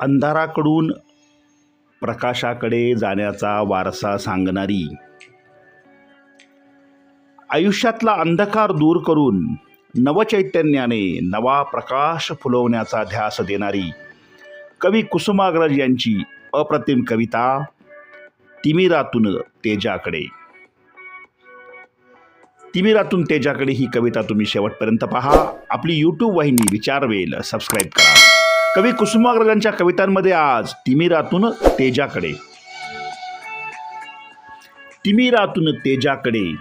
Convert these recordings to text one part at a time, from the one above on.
अंधाराकडून प्रकाशाकडे जाण्याचा वारसा सांगणारी. आयुष्यातला अंधकार दूर करून नवचैतन्याने नवा प्रकाश फुलवण्याचा ध्यास देणारी कवी कुसुमाग्रज यांची अप्रतिम कविता तिमिरातून तेजाकडे. तिमिरातून तेजाकडे ही कविता तुम्ही शेवटपर्यंत पहा. आपली यूट्यूब वाहिनी विचारवेल सबस्क्राईब करा. कवी कुसुमाग्रजांच्या कवितांमध्ये आज तिमिरातून तेजाकडे. तिमिरातून तेजाकडे.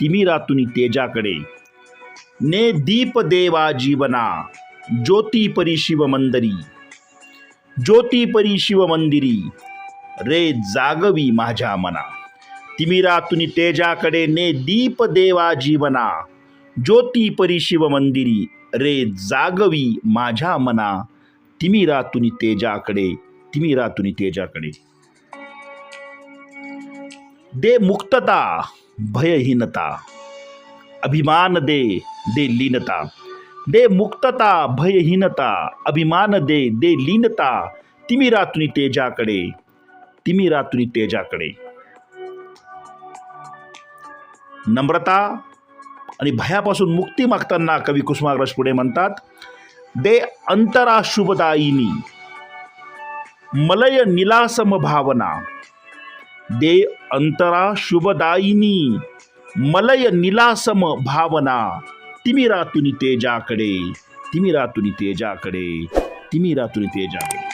तिमिरातून तेजाकडे. ने दीप देवा जीवना ज्योती परी शिव मंदिरी. ज्योती परी शिव मंदिरी रे जागवी माझ्या मना. तिमिरातून तेजाकडे ने दीप देवा जीवना ज्योती परी शिव मंदिरी रे जागवी माझ्या मना. तिमिरातुनी तेजाकडे तिमिरातुनी तेजाकडे दे मुक्तता भयहीनता। अभिमान दे दे लीनता। दे मुक्तता भयहीनता। अभिमान दे दे लीनता। तिमिरातुनी तेजाकडे तिमिरातुनी तेजाकडे नम्रता आणि भयापासून मुक्ती मागताना कवी कुसुमाग्रज पुढे म्हणतात दे अंतरा शुभदायिनी मलय निलासम भावना। दे अंतरा शुभदायिनी मलय निलासम भावना। तिमिरातुनी तेजाकडे। तिमिरातुनी तेजाकडे। तिमिरातुनी तेजाकडे।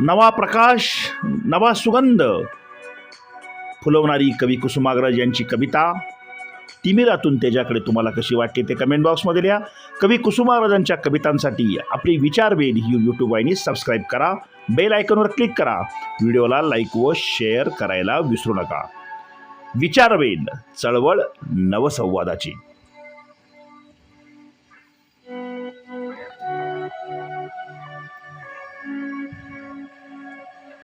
नवा प्रकाश नवा सुगंध। फुलवणारी कवी कुसुमाग्रज यांची कविता। तिमिरातून त्याच्याकडे तुम्हाला कशी वाटते ते कमेंट बॉक्समध्ये लिहा. कवी कुसुमाराजांच्या कवितांसाठी आपली विचारवेल ही यूट्यूब वाहिनी सबस्क्राईब करा बेल आयकॉनवर क्लिक करा. व्हिडिओला लाईक व शेअर करायला विसरू नका. विचारवेल चळवळ नवसंवादाची.